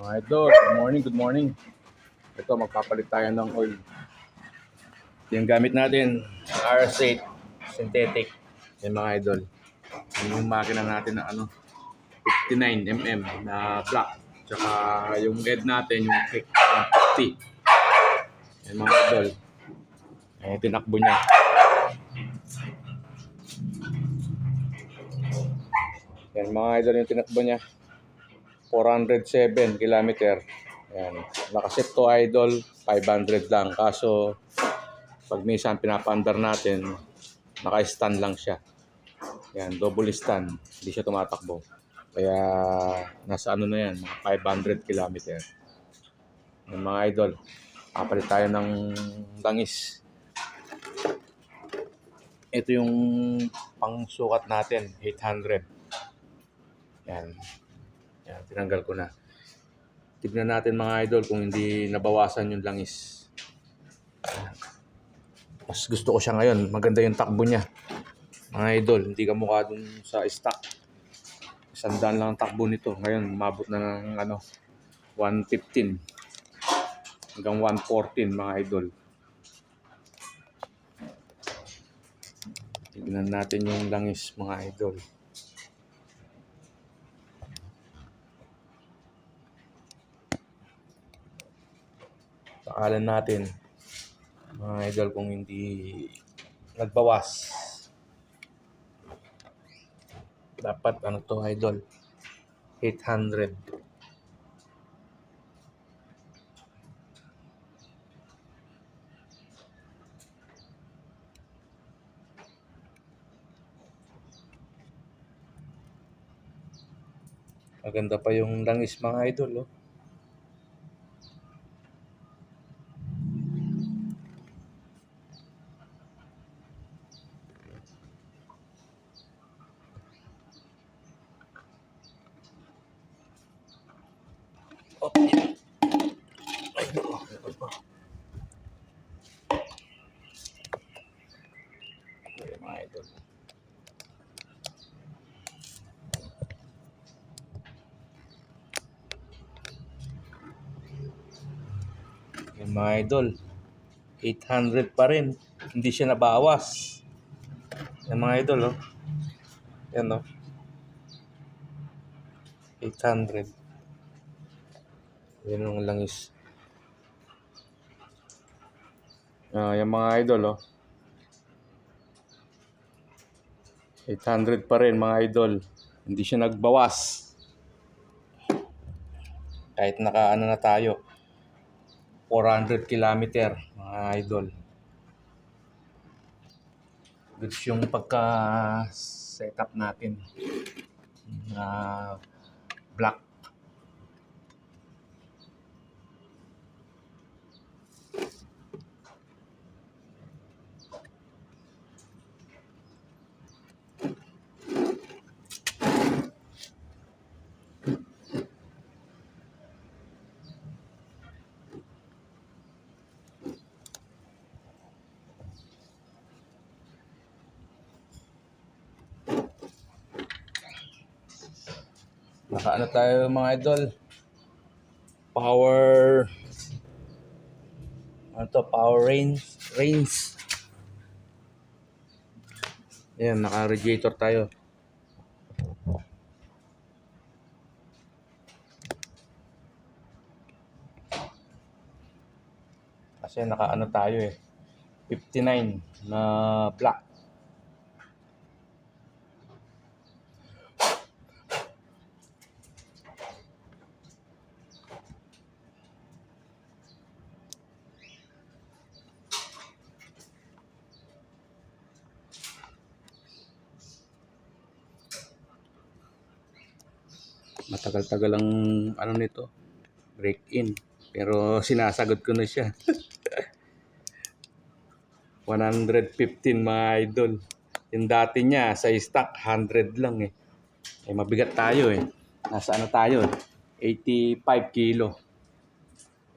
Mga idol, good morning, good morning. Ito, magpapalit tayo ng oil. Yung gamit natin, RS8 synthetic. Yan mga idol. Yung makina natin na ano, 59mm na black. Tsaka yung head natin, yung click 50. Yan mga idol. Eh, tinakbo niya. Yan mga idol yung tinakbo niya. 407 kilometer. Yan. Nakaset to idol, 500 lang. Kaso, pag minsan pinapandar natin, naka-stand lang siya. Yan, double stand. Hindi siya tumatakbo. Kaya, nasa ano na yan, mga 500 kilometer. Yan mga idol, kapalit tayo ng langis. Ito yung pangsukat natin, 800. Yan. Yan, tinanggal ko na. Tignan natin mga idol kung hindi nabawasan yung langis. Mas gusto ko siya ngayon. Maganda yung takbo niya. Mga idol, hindi ka mukha dun sa stock. Sandaan lang ang takbo nito. Ngayon, mabot na ng ano, 115 hanggang 114 mga idol. Tignan natin yung langis mga idol. Pakalan natin mga idol kung hindi nagbawas. Dapat ano to idol? 800. Maganda pa yung langis mga idol. Oh, mga idol. 800 pa rin. Hindi siya nabawas. Yan mga idol, oh. Yan, oh. 800. Yan ang langis. Ah, yung mga idol, oh. 800 pa rin, mga idol. Hindi siya nagbawas. Kahit naka ano na tayo. 400 kilometer, mga idol. Goods yung pagka setup natin. Na black Naka ano tayo mga idol? Power ano to? Power range range. Ayan, naka-radiator tayo. Kasi naka-ano tayo eh. 59 na black. Matagal-tagal ang ano nito, break in. Pero sinasagot ko na siya. 115 mga idol. Yung dati niya sa stock 100 lang eh. Eh mabigat tayo eh. Nasa ano tayo? 85 kilo.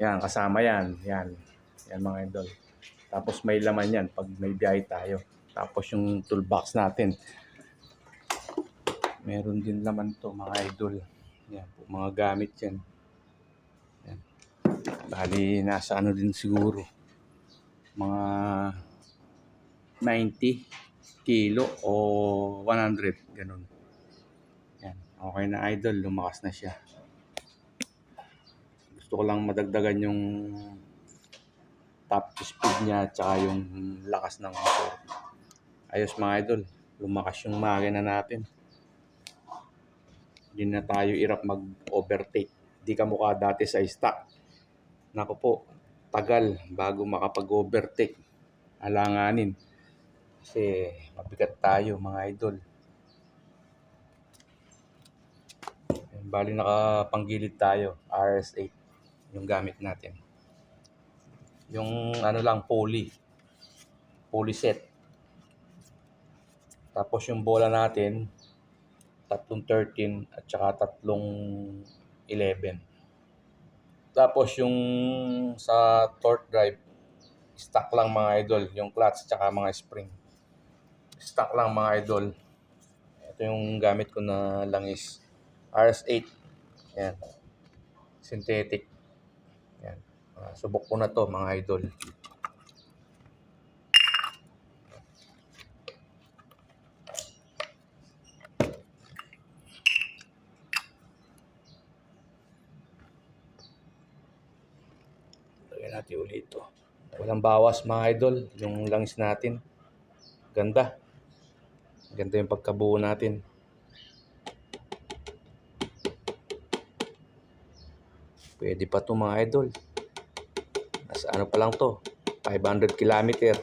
Yan, kasama yan. Yan. Yan mga idol. Tapos may laman yan pag may biyahe tayo. Tapos yung toolbox natin. Meron din laman to mga idol. Yan po, mga gamit yan. Bali, nasa ano din siguro. Mga 90 kilo o 100, ganun. Yan. Okay na idol, lumakas na siya. Gusto ko lang madagdagan yung top speed niya at saka yung lakas ng motor. Ayos mga idol, lumakas yung makina natin. Hindi na tayo irap mag-overtake. Di ka mukha dati sa stock. Naku po, tagal bago makapag-overtake. Alanganin. Kasi mabigat tayo mga idol. Bali nakapanggilid tayo, RS8 yung gamit natin. Yung ano lang, poly. Poly set. Tapos yung bola natin, tatlong 13 at saka tatlong 11. Tapos yung sa torque drive, stock lang mga idol, yung clutch at saka mga spring. Stock lang mga idol. Ito yung gamit ko na langis. RS8. Yan. Synthetic. Yan. Ah, subok ko na to mga idol. Natin ulit ito. Walang bawas mga idol. Yung langis natin. Ganda. Ganda yung pagkabuo natin. Pwede pa to mga idol. Nasa ano pa lang to? 500 kilometer.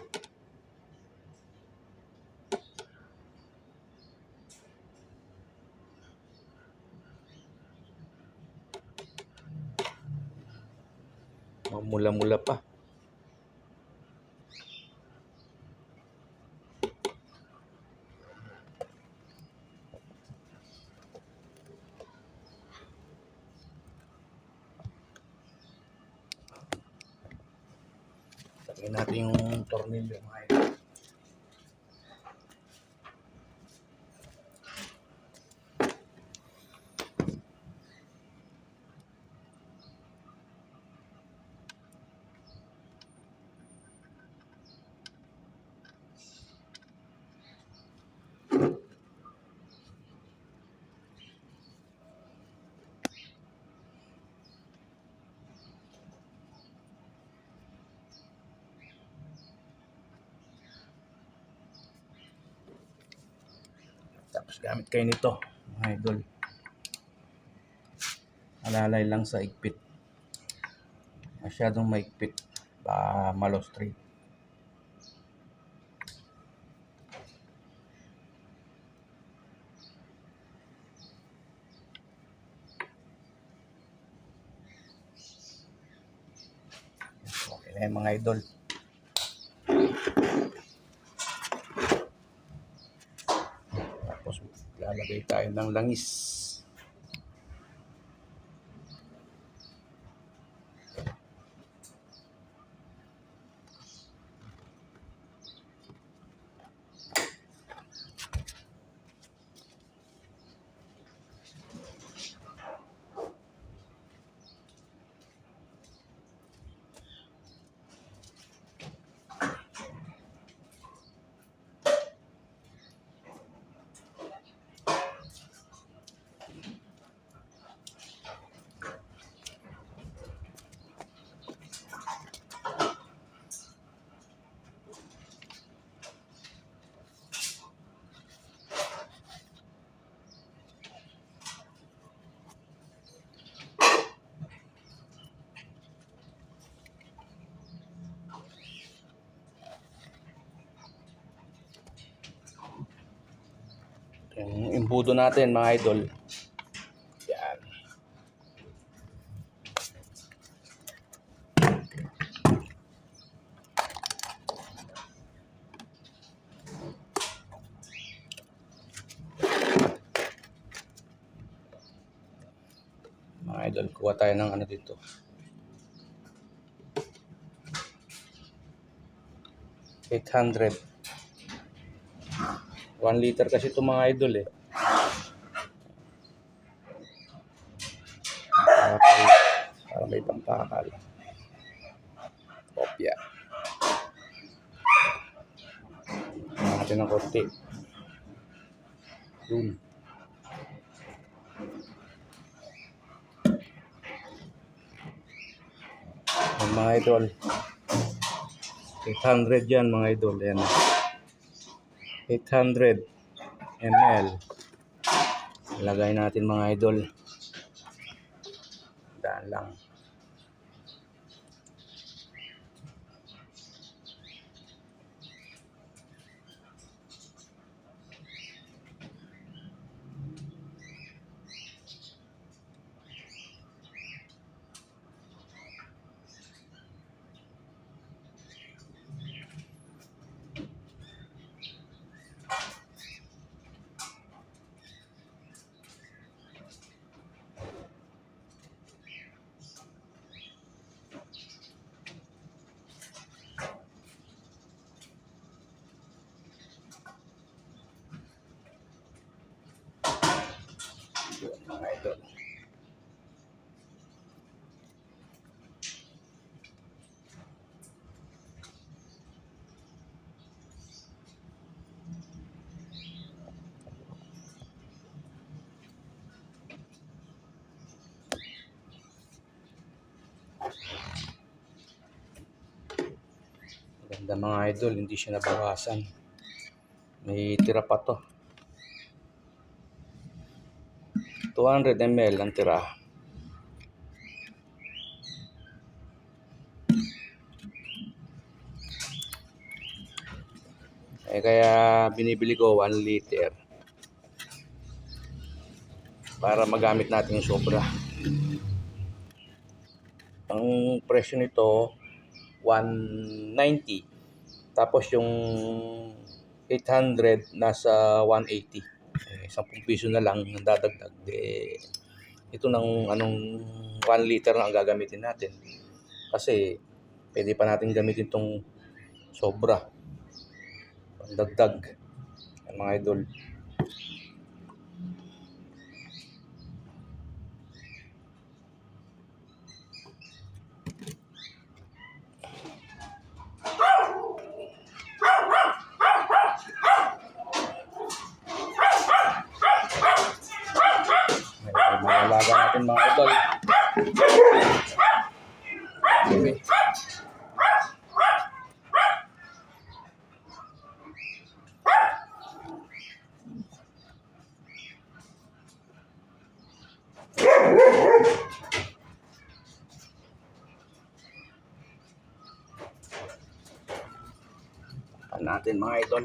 Mula-mula pa. Lagyan natin yung tornilyo mga idol. Tapos gamit kayo nito, mga idol. Alalay lang sa igpit. Masyadong maigpit. Ba malo straight. Okay na mga idol. Tapos lalagay tayo ng langis. Yung imbudo natin mga idol. Yan. Mga idol, kuha tayo ng ano dito. Eight hundred. 1 liter kasi ito mga idol eh. Para, para may pampakal. Kopya. Natin ng konti. Yun. Yan, mga idol. 800 yan mga idol. Yan. 800 ml. Ilagay natin mga idol. Daan lang. Yun, mga idol. Ganda mga idol, hindi siya nabawasan. May tira pa to. 200 ml ang tira. Eh kaya binibili ko 1 liter. Para magamit natin yung sobra. Ang presyo nito 190. Tapos yung 800 nasa 180 eh, 10 piso na lang ang dadagdag. De ito nang anong 1 liter na ang gagamitin natin. Kasi pwede pa natin gamitin tong sobra. Dagdag mga idol alaga natin mga idol okay. Natin mga idol.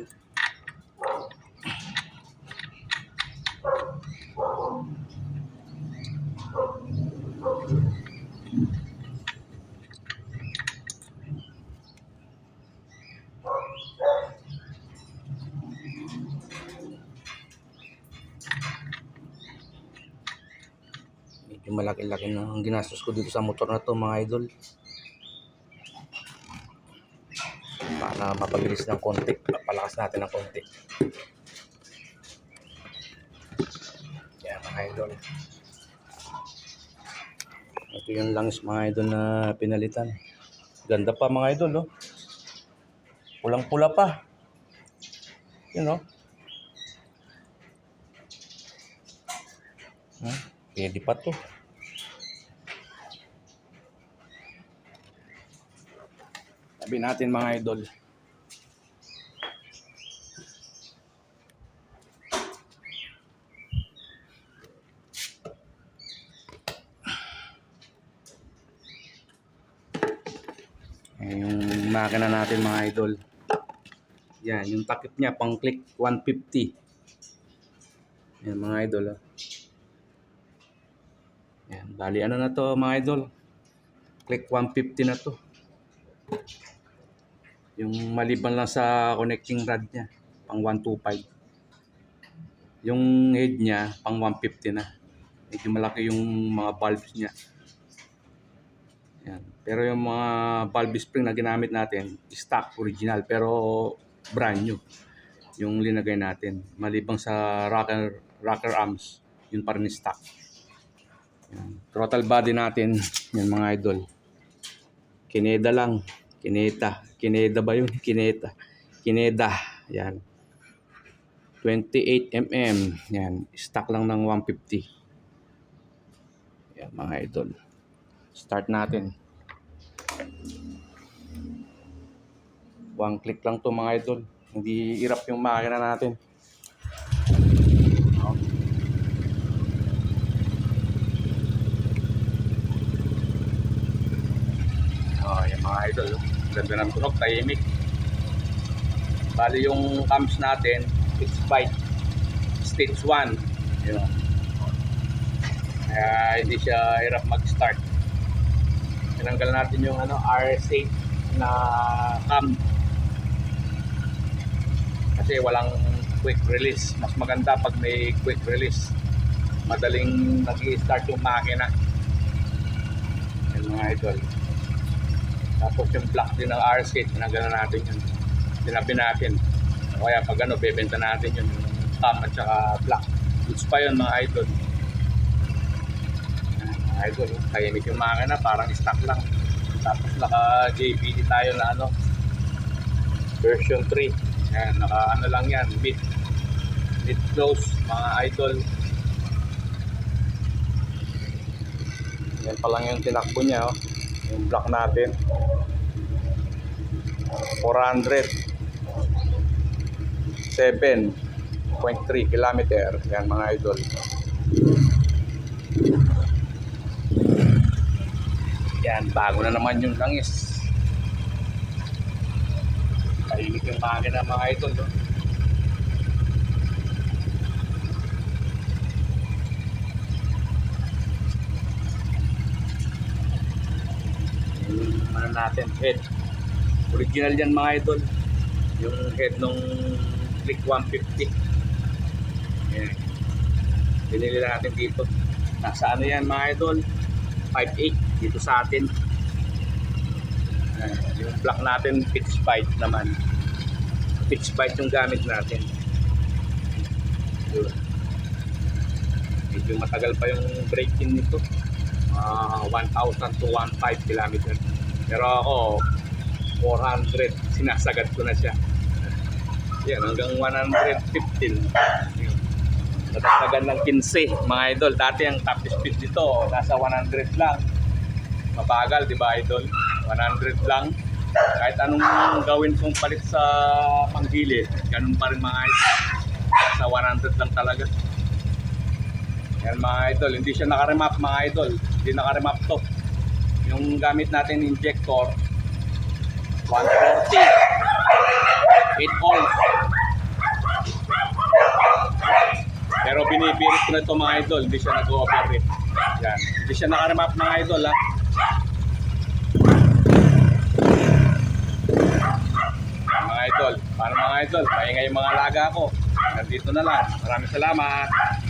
Medyo malaki-laki na ang ginastos ko dito sa motor na to mga idol. Para mapabilis ng konti. Papalakas natin ng konti. Kaya mga idol. Ito yung langis mga idol na pinalitan. Ganda pa mga idol oh. Pulang-pula pa. Yun oh. Hmm, pwede pa to. Sabi natin mga idol. Ayan yung makina natin mga idol. Yan, yung takip niya pang click 150. Yan mga idol. ah. Yan, bali ano na to mga idol. Click 150 na to. Yung maliban lang sa connecting rod niya, pang 125. Yung head niya, pang 150 na. Medyo malaki yung mga valves niya. Yan. Pero yung mga valve spring na ginamit natin, stock original pero brand new. Yung linagay natin. Malibang sa rocker rocker arms, yun pa rin stock. Yan. Throttle body natin, yan mga idol. Kineda lang. Kineta. Kineda ba yun? Kineta. Kineda. Yan. 28 mm. Yan. Stock lang ng 150. Yan mga idol. Start natin. One click lang to mga idol. Hindi irap yung makina natin. Oh, yung mga idol. Ng tunog, tahimik. Bali yung cams natin, fixed bite. Stage 1. Yun. Kaya hindi siya hirap mag-start. Tinanggal natin yung ano, RS8 na cam. Kasi walang quick release. Mas maganda pag may quick release. Madaling nag start yung makina. Yan mga idol. Tapos yung block din ng RS8, tinanggal na natin yun. Tinabi natin. O kaya pag ano, bebenta natin yun. Yung cam at saka block. Goods pa yun mga idol. Mga idol, tahimik yung makina, parang stock lang. Tapos naka JBD tayo na ano, version 3. Yan, naka ano lang yan, mid mid close mga idol. Yan pa lang yung tinakbo niya, oh. Yung block natin. 400 7.3 kilometer. Yan mga idol. Yan, bago na naman yung langis. Tahimik yung makina mga idol. No? Ano natin, head. Original yan mga idol. Yung head nung Click 150. Yan. Binili na natin dito. Nasa ano yan mga idol? 5.8 dito sa atin. Ayan, yung block natin pitch bite naman. Pitch bite yung gamit natin. Yun. Medyo matagal pa yung braking nito. Ah, 1,000 to 1,500 km. Pero ako 400 sinasagad ko na siya. Yan hanggang 115. Yun. Natatagan ng 15 mga idol. Dati ang top speed dito nasa 100 lang. Mabagal, di ba idol? 100 lang. Kahit anong gawin kong palit sa panggilid, ganun pa rin mga idol. Sa 100 lang talaga. Yan mga idol, hindi siya nakaremap mga idol. Hindi nakaremap to. Yung gamit natin injector, 140. 8 volts. Pero binibirit ko na ito mga idol, hindi siya nag-overrate. Yan. Hindi siya nakaremap mga idol ha. Mga idol, para mga idol, maingay mga alaga ko. Nandito na lang. Maraming salamat.